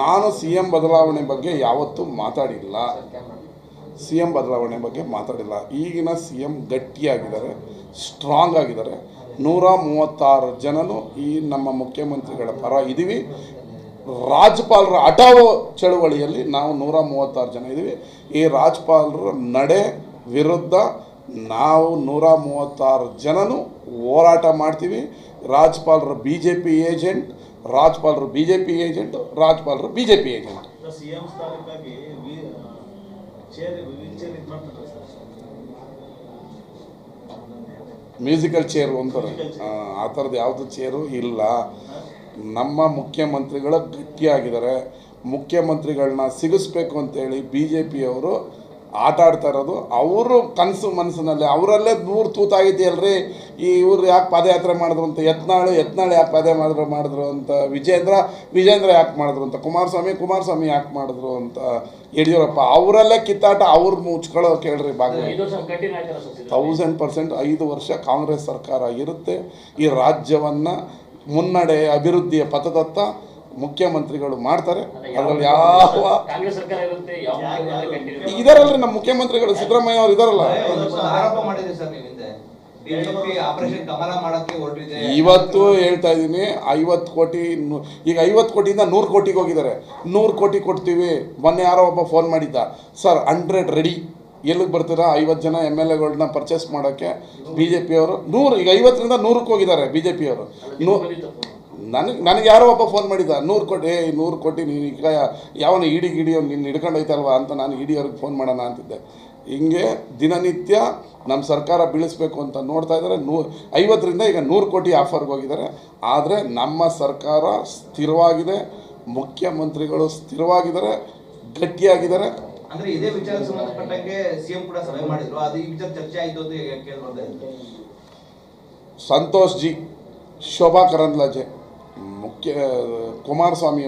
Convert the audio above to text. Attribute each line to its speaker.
Speaker 1: ನಾನು C M ಬದಲಾವಣೆ ಬಗ್ಗೆ ಯಾವತ್ತೂ ಮಾತಾಡಿಲ್ಲ. ಸಿ ಎಂ ಬದಲಾವಣೆ ಬಗ್ಗೆ ಮಾತಾಡಿಲ್ಲ. ಈಗಿನ ಸಿ ಎಂ ಗಟ್ಟಿಯಾಗಿದ್ದಾರೆ ಸ್ಟ್ರಾಂಗ್ ಆಗಿದ್ದಾರೆ. ನೂರ ಮೂವತ್ತಾರು ಜನನು ಈ ನಮ್ಮ ಮುಖ್ಯಮಂತ್ರಿಗಳ ಪರ ಇದ್ದೀವಿ. ರಾಜ್ಯಪಾಲರ ಹಠಾವೋ ಚಳುವಳಿಯಲ್ಲಿ ನಾವು ನೂರ ಮೂವತ್ತಾರು ಜನ ಇದ್ದೀವಿ. ಈ ರಾಜ್ಯಪಾಲರ ನಡೆ ವಿರುದ್ಧ ನಾವು ನೂರ ಮೂವತ್ತಾರು ಜನನು ಹೋರಾಟ ಮಾಡ್ತೀವಿ. ರಾಜ್ಯಪಾಲರ ಬಿ ಜೆ ಪಿ ಏಜೆಂಟ್ ರಾಜ್ಯಪಾಲರು B J P agent. ರಾಜ್ಪಾಲ್ರು B J P agent musical chair ಅಂತಾರೆ ಆ, ಥರದ ಥರದ್ದು ಯಾವುದು ಚೇರು ಇಲ್ಲ. ನಮ್ಮ ಮುಖ್ಯಮಂತ್ರಿಗಳು ಗಟ್ಟಿಯಾಗಿದ್ದಾರೆ. ಮುಖ್ಯಮಂತ್ರಿಗಳನ್ನ ಸಿಗಿಸ್ಬೇಕು ಅಂತೇಳಿ ಬಿ ಜೆ ಪಿಯವರು ಆಟ ಆಡ್ತಾ ಇರೋದು. ಅವರು ಕನಸು ಮನಸ್ಸಿನಲ್ಲಿ ಅವರಲ್ಲೇ ದೂರ ತೂತಾಗಿದೆಯಲ್ರಿ ಈ ಇವ್ರು ಯಾಕೆ ಪಾದಯಾತ್ರೆ ಮಾಡಿದ್ರು ಅಂತ ಯತ್ನಾಳು ಯತ್ನಾಳು ಯಾಕೆ ಪಾದೆ ಮಾಡಿದ್ರು ಮಾಡಿದ್ರು ಅಂತ ವಿಜೇಂದ್ರ ವಿಜೇಂದ್ರ ಯಾಕೆ ಮಾಡಿದ್ರು ಅಂತ ಕುಮಾರಸ್ವಾಮಿ ಕುಮಾರಸ್ವಾಮಿ ಯಾಕೆ ಮಾಡಿದ್ರು ಅಂತ ಯಡಿಯೂರಪ್ಪ. ಅವರಲ್ಲೇ ಕಿತ್ತಾಟ ಅವ್ರು ಮುಚ್ಕೊಳ್ಳೋ ಕೇಳ್ರಿ
Speaker 2: ಭಾಗ
Speaker 1: ತೌಸಂಡ್ ಪರ್ಸೆಂಟ್ ಐದು ವರ್ಷ ಕಾಂಗ್ರೆಸ್ ಸರ್ಕಾರ ಇರುತ್ತೆ. ಈ ರಾಜ್ಯವನ್ನು ಮುನ್ನಡೆ ಅಭಿವೃದ್ಧಿಯ ಪಥದತ್ತ ಮುಖ್ಯಮಂತ್ರಿಗಳು ಮಾಡ್ತಾರೆ ಅದರಲ್ಲಿ ಯಾವ
Speaker 2: ಕಾಂಗ್ರೆಸ್ ಸರ್ಕಾರ ಇರುತ್ತೆ ಯಾವ ಮುಖ್ಯಮಂತ್ರಿ ಕಂಟಿನ್ಯೂ
Speaker 1: ಇದರಲ್ರಿ ನಮ್ಮ ಮುಖ್ಯಮಂತ್ರಿಗಳು ಸಿದ್ದರಾಮಯ್ಯ ಅವರು ಇದಾರಲ್ಲ.
Speaker 3: ಆರೋಪ ಮಾಡಿದ್ರಿ ಸರ್ ನೀವು ಹಿಂದೆ. ಆಪರೇಷನ್ ಕಮಲ ಮಾಡಕ್ಕೆ ಹೊರಟಿದೆ.
Speaker 1: ಇವತ್ತು ಹೇಳ್ತಾ ಇದ್ದೀನಿ ಐವತ್ತು ಕೋಟಿ ನು- ಈಗ ಐವತ್ತು ಕೋಟಿಯಿಂದ ನೂರು ಕೋಟಿಗೆ ಹೋಗಿದ್ದಾರೆ. ನೂರು ಕೋಟಿ ಕೊಡ್ತೀವಿ ಮೊನ್ನೆ ಯಾರೋ ಒಬ್ಬ ಫೋನ್ ಮಾಡಿದ್ದ. ಸರ್ ಹಂಡ್ರೆಡ್ ರೆಡಿ ಎಲ್ಲಿಗೆ ಬರ್ತೀರಾ? ಐವತ್ತು ಜನ ಎಂ ಎಲ್ ಎಗಳನ್ನ ಪರ್ಚೇಸ್ ಮಾಡೋಕ್ಕೆ ಬಿ ಜೆ ಪಿಯವರು ನೂರು ಈಗ ಐವತ್ತರಿಂದ ನೂರಕ್ಕೆ ಹೋಗಿದ್ದಾರೆ ಬಿ ಜೆ ಪಿಯವರು ನೂ ನನಗೆ ನನಗೆ ಯಾರೋ ಒಬ್ಬ ಫೋನ್ ಮಾಡಿದ್ದ ನೂರು ಕೋಟಿ ಏ ನೂರು ಕೋಟಿ ನೀನು ಈಗ ಯಾವನ ಇಡಿ ಗಿಡಿ ನಿನ್ನ ಹಿಡ್ಕೊಂಡು ಐತಲ್ವಾ ಅಂತ ನಾನು ಇಡಿ ಅವ್ರಿಗೆ ಫೋನ್ ಮಾಡೋಣ ಅಂತಿದ್ದೆ. ಹಿಂಗೆ ದಿನನಿತ್ಯ ನಮ್ಮ ಸರ್ಕಾರ ಬೀಳಿಸ್ಬೇಕು ಅಂತ ನೋಡ್ತಾ ಇದ್ದಾರೆ ನೂ ಐವತ್ತರಿಂದ ಈಗ ನೂರು ಕೋಟಿ ಆಫರ್ಗೆ ಹೋಗಿದ್ದಾರೆ ಆದರೆ ನಮ್ಮ ಸರ್ಕಾರ ಸ್ಥಿರವಾಗಿದೆ. ಮುಖ್ಯಮಂತ್ರಿಗಳು ಸ್ಥಿರವಾಗಿದ್ದಾರೆ. ಗಟ್ಟಿಯಾಗಿದ್ದಾರೆ.
Speaker 3: ಅಂದ್ರೆ ಇದೇ ವಿಚಾರಕ್ಕೆ ಸಂಬಂಧಪಟ್ಟಂಗೆ ಸಿಎಂ ಕೂಡ ಸಭೆ ಮಾಡಿದ್ರು. ಅದು ಈ ವಿಚಾರ ಚರ್ಚೆ ಆಯ್ತು ಅಂತ ಕೇಳಿ ಬರ್ತಾ
Speaker 1: ಸಂತೋಷ್ ಜಿ ಶೋಭಾ ಕರಂದ್ಲಾಜೆ. ಕುಮಾರಸ್ವಾಮಿ